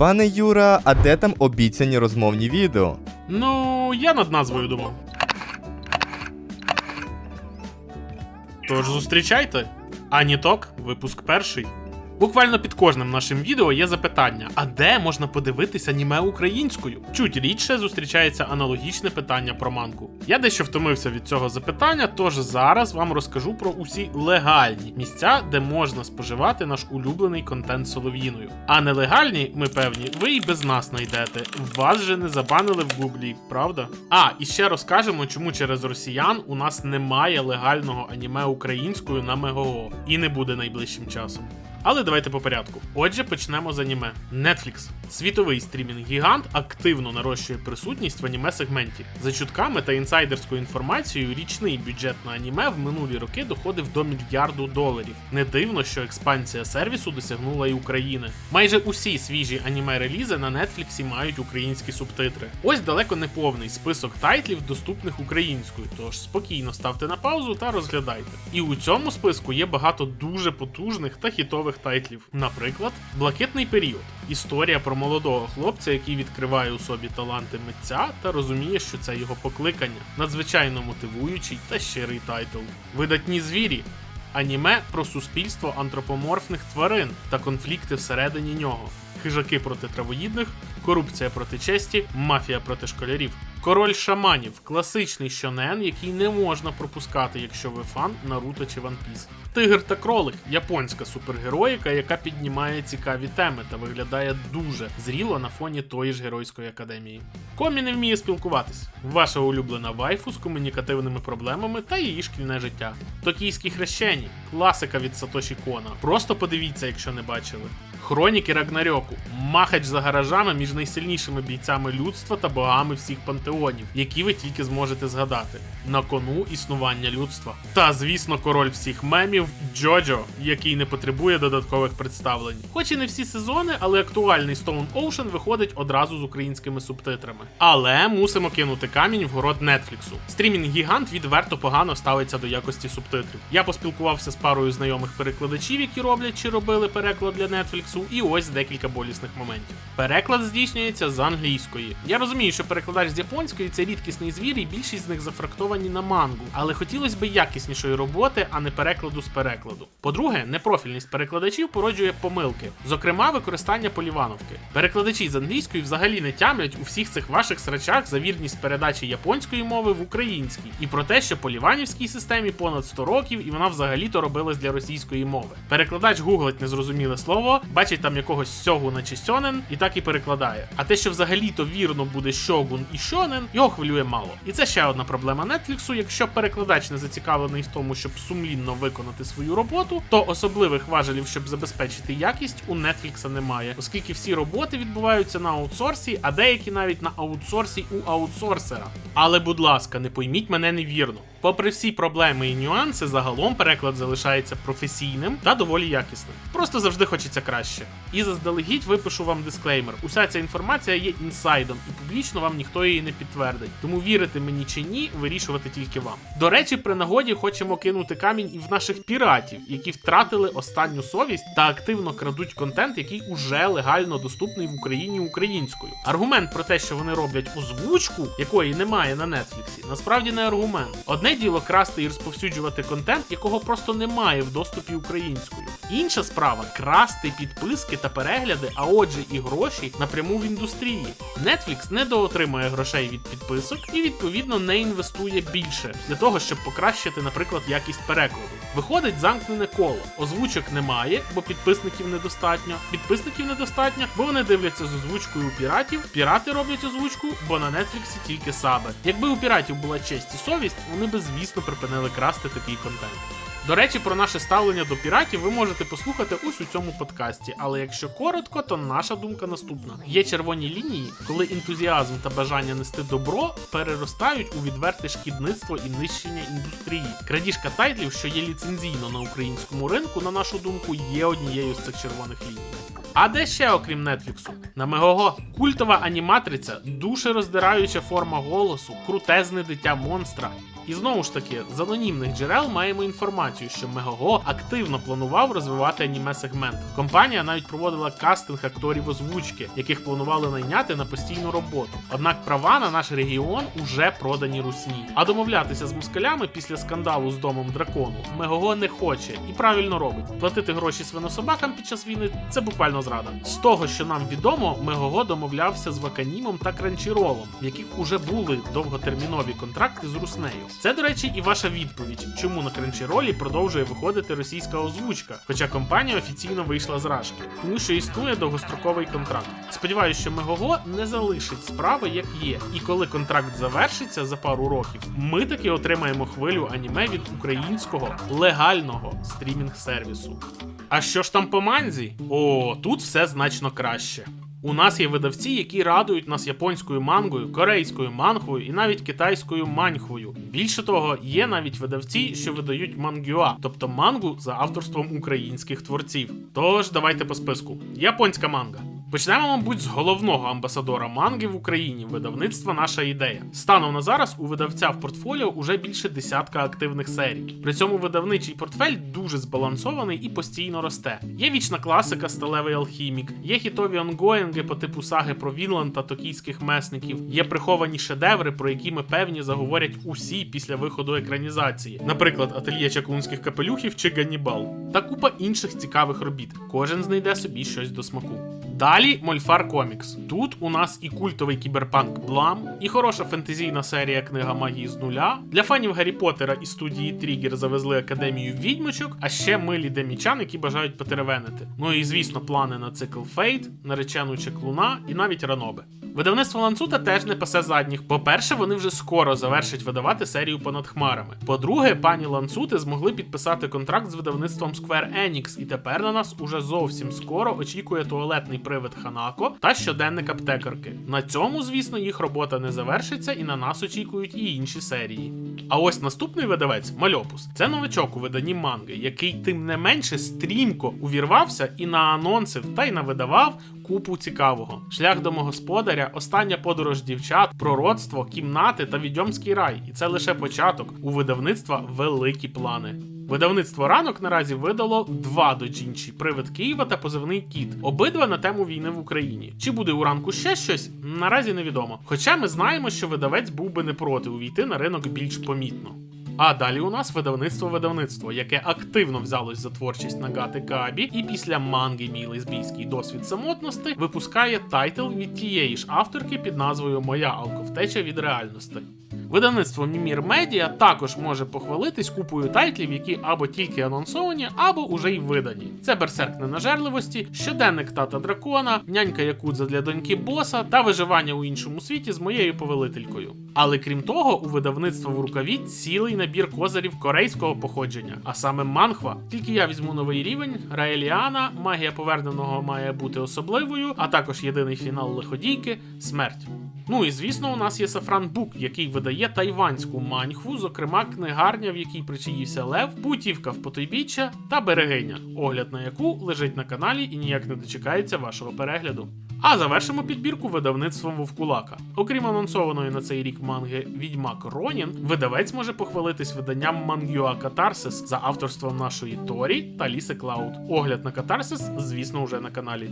Пане Юра, а де там обіцяні розмовні відео? Ну, я над назвою думав. Тож зустрічайте. Аніток, випуск перший. Буквально під кожним нашим відео є запитання: а де можна подивитись аніме українською? Чуть рідше зустрічається аналогічне питання про мангу. Я дещо втомився від цього запитання, тож зараз вам розкажу про усі легальні місця, де можна споживати наш улюблений контент солов'їною. А нелегальні, ми певні, ви і без нас знайдете. Вас же не забанили в гуглі, правда? А, і ще розкажемо, чому через росіян у нас немає легального аніме українською на Мегого. І не буде найближчим часом. Але давайте по порядку. Отже, почнемо з аніме. Netflix. Світовий стрімінг-гігант активно нарощує присутність в аніме-сегменті. За чутками та інсайдерською інформацією, річний бюджет на аніме в минулі роки доходив до мільярду доларів. Не дивно, що експансія сервісу досягнула і України. Майже усі свіжі аніме-релізи на Нетфліксі мають українські субтитри. Ось далеко не повний список тайтлів, доступних українською, тож спокійно ставте на паузу та розглядайте. І у цьому списку є багато дуже потужних та хітових тайтлів. Наприклад, Блакитний період. Історія про молодого хлопця, який відкриває у собі таланти митця та розуміє, що це його покликання, надзвичайно мотивуючий та щирий тайтл. Видатні звірі. Аніме про суспільство антропоморфних тварин та конфлікти всередині нього. Хижаки проти травоїдних, корупція проти честі, мафія проти школярів. Король шаманів класичний щонен, який не можна пропускати, якщо ви фан Наруто чи One Piece. Тигр та кролик японська супергероїка, яка піднімає цікаві теми та виглядає дуже зріло на фоні тої ж геройської академії. Комі не вміє спілкуватись. Ваша улюблена вайфу з комунікативними проблемами та її шкільне життя. Токійські хрещені, класика від Сатоші Кона. Просто подивіться, якщо не бачили. Хроніки Рагнарьоку, махач за гаражами між найсильнішими бійцями людства та богами всіх пантеонів, які ви тільки зможете згадати. На кону існування людства. Та, звісно, король всіх мемів Джоджо, який не потребує додаткових представлень. Хоч і не всі сезони, але актуальний Stone Ocean виходить одразу з українськими субтитрами. Але мусимо кинути камінь в город Нетфліксу. Стрімінг-гігант відверто погано ставиться до якості субтитрів. Я поспілкувався з парою знайомих перекладачів, які роблять чи робили переклад для Нетфліксу, і ось декілька болісних моментів. Переклад здійснюється з англійської. Я розумію, що перекладач з японської це рідкісний звір, і більшість з них зафрактовані на мангу, але хотілося б якіснішої роботи, а не перекладу з перекладу. По-друге, непрофільність перекладачів породжує помилки, зокрема, використання полівановки. Перекладачі з англійської взагалі не тямлять у всіх цих ваших срачах за вірність передачі японської мови в українській, і про те, що поліванівській системі понад 100 років, і вона взагалі-то робилась для російської мови. Перекладач гуглить незрозуміле слово, бачить там якогось сьогуна чи сьонен, і так і перекладає. А те, що взагалі-то вірно буде щогун і щонен, його хвилює мало. І це ще одна проблема Нетфліксу. Якщо перекладач не зацікавлений в тому, щоб сумлінно виконати свою роботу, то особливих важелів, щоб забезпечити якість, у Нетфлікса немає, оскільки всі роботи відбуваються на аутсорсі, а деякі навіть на аутсорсі у аутсорсера. Але, будь ласка, не пойміть мене невірно. Попри всі проблеми і нюанси, загалом переклад залишається професійним та доволі якісним. Просто завжди хочеться краще. І заздалегідь випишу вам дисклеймер. Уся ця інформація є інсайдом, і публічно вам ніхто її не підтвердить. Тому вірити мені чи ні, вирішувати тільки вам. До речі, при нагоді хочемо кинути камінь і в наших піратів, які втратили останню совість та активно крадуть контент, який уже легально доступний в Україні українською. Аргумент про те, що вони роблять озвучку, якої немає на Нетфліксі, насправді не аргумент. Одне діло красти і розповсюджувати контент, якого просто немає в доступі українською. Інша справа красти підписки та перегляди, а отже, і гроші напряму в індустрії. Netflix не доотримує грошей від підписок і відповідно не інвестує більше для того, щоб покращити, наприклад, якість перекладу. Виходить замкнене коло. Озвучок немає, бо підписників недостатньо. Підписників недостатньо, бо вони дивляться з озвучкою у піратів. Пірати роблять озвучку, бо на Нетфліксі тільки саби. Якби у піратів була честь і совість, вони би звісно припинили красти такий контент. До речі, про наше ставлення до піратів ви можете послухати ось у цьому подкасті. Але якщо коротко, то наша думка наступна: є червоні лінії, коли ентузіазм та бажання нести добро переростають у відверте шкідництво і нищення індустрії. Крадіжка тайтлів, що є ліцензійно на українському ринку, на нашу думку, є однією з цих червоних ліній. А де ще, окрім Нетфліксу? На Мегого культова аніматриця, душероздираюча форма голосу, крутезне дитя монстра, І знову ж таки, з анонімних джерел маємо інформацію, що Мегого активно планував розвивати аніме сегмент. Компанія навіть проводила кастинг акторів озвучки, яких планували найняти на постійну роботу. Однак права на наш регіон уже продані русні. А домовлятися з москалями після скандалу з домом дракону Мегого не хоче і правильно робить. Платити гроші свинособакам під час війни це буквально зрада. З того, що нам відомо, Мегого домовлявся з Ваканімом та Кранчіролом, в яких уже були довготермінові контракти з Руснею. Це, до речі, і ваша відповідь, чому на Кранчіролі продовжує виходити російська озвучка, хоча компанія офіційно вийшла з рашки, тому що існує довгостроковий контракт. Сподіваюся, що Мегого не залишить справи як є, і коли контракт завершиться за пару років, ми таки отримаємо хвилю аніме від українського легального стрімінг-сервісу. А що ж там по манзі? О, тут все значно краще. У нас є видавці, які радують нас японською мангою, корейською мангою і навіть китайською маньхвою. Більше того, є навіть видавці, що видають мангюа, тобто мангу за авторством українських творців. Тож давайте по списку. Японська манга. Почнемо, мабуть, з головного амбасадора манги в Україні видавництва Наша ідея. Станом на зараз у видавця в портфоліо уже більше десятка активних серій. При цьому видавничий портфель дуже збалансований і постійно росте. Є вічна класика Сталевий алхімік, є хітові онгоїнги по типу саги про Вінланд та токійських месників, є приховані шедеври, про які ми певні заговорять усі після виходу екранізації, наприклад, ательє чаклунських капелюхів чи Ганнібал, та купа інших цікавих робіт. Кожен знайде собі щось до смаку. Далі Мольфар Комікс. Тут у нас і культовий кіберпанк Блам, і хороша фентезійна серія книга магії з нуля. Для фанів Гаррі Поттера і студії Трігер завезли академію відьмочок, а ще милі демічан, які бажають потеревенити. Ну і звісно, плани на цикл Фейт, наречену Чеклуна і навіть Раноби. Видавництво Ланцута теж не пасе задніх. По-перше, вони вже скоро завершать видавати серію понад хмарами. По-друге, пані Ланцути змогли підписати контракт з видавництвом Square Enix, і тепер на нас уже зовсім скоро очікує туалетний привид Ханако та щоденник аптекарки. На цьому, звісно, їх робота не завершиться, і на нас очікують і інші серії. А ось наступний видавець Мальопус. Це новичок у виданні манги, який тим не менше стрімко увірвався і на анонсив та й навидавав купу цікавого. Шлях домогосподаря, остання подорож дівчат, пророцтво, кімнати та відьомський рай. І це лише початок. У видавництва великі плани. Видавництво ранок наразі видало два доджінші: привид Києва та позивний кіт. Обидва на тему війни в Україні. Чи буде у ранку ще щось? Наразі невідомо. Хоча ми знаємо, що видавець був би не проти увійти на ринок більш помітно. А далі у нас видавництво видавництво, яке активно взялось за творчість Нагати Кабі, і після манги Мій лесбійський досвід самотності випускає тайтл від тієї ж авторки під назвою Моя алковтеча від реальності. Видавництво Мімір Медіа також може похвалитись купою тайтлів, які або тільки анонсовані, або уже й видані. Це берсерк ненажерливості, щоденник тата дракона, нянька якудза для доньки боса та виживання у іншому світі з моєю повелителькою. Але крім того, у видавництва в рукаві цілий набір козирів корейського походження, а саме манхва. Тільки я візьму новий рівень, Раеліана, магія поверненого має бути особливою, а також єдиний фінал лиходійки смерть. Ну і звісно, у нас є Сафран Бук, який видає тайванську маньхву, зокрема книгарня, в якій причаївся Лев, путівка в потойбіччя та берегиня, огляд на яку лежить на каналі і ніяк не дочекається вашого перегляду. А завершимо підбірку видавництвом Вовкулака. Окрім анонсованої на цей рік манги Відьмак Ронін, видавець може похвалитись виданням Мангюа Катарсис за авторством нашої Торі та Ліси Клауд. Огляд на Катарсис, звісно, вже на каналі.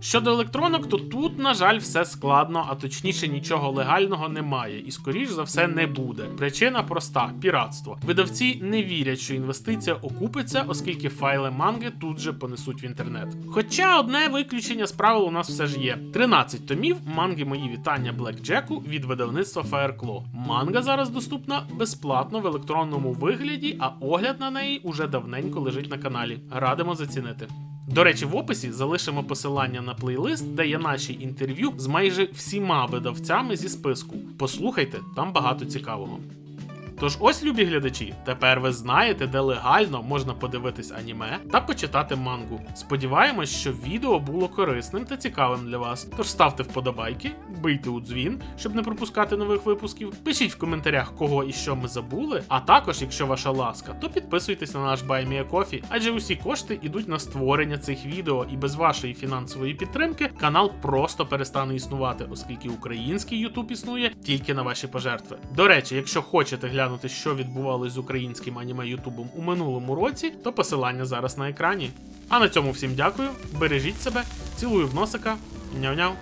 Щодо електронок, то тут, на жаль, все складно, а точніше нічого легального немає, і скоріш за все не буде. Причина проста піратство. Видавці не вірять, що інвестиція окупиться, оскільки файли манги тут же понесуть в інтернет. Хоча одне виключення з правил у нас все ж є: 13 томів манги Мої вітання Блек Джеку від видавництва Fireclaw. Манга зараз доступна безплатно в електронному вигляді, а огляд на неї уже давненько лежить на каналі. Радимо зацінити. До речі, в описі залишимо посилання на плейлист, де є наші інтерв'ю з майже всіма видавцями зі списку. Послухайте, там багато цікавого. Тож ось, любі глядачі, тепер ви знаєте, де легально можна подивитись аніме та почитати мангу. Сподіваємось, що відео було корисним та цікавим для вас. Тож ставте вподобайки, бийте у дзвін, щоб не пропускати нових випусків. Пишіть в коментарях, кого і що ми забули. А також, якщо ваша ласка, то підписуйтесь на наш BuyMeACoffee, адже усі кошти йдуть на створення цих відео, і без вашої фінансової підтримки канал просто перестане існувати, оскільки український YouTube існує тільки на ваші пожертви. До речі, якщо хочете глянути переглянути, що відбувалось з українським аніме Ютубом у минулому році, то посилання зараз на екрані. А на цьому всім дякую, бережіть себе, цілую в носика, няв-няв.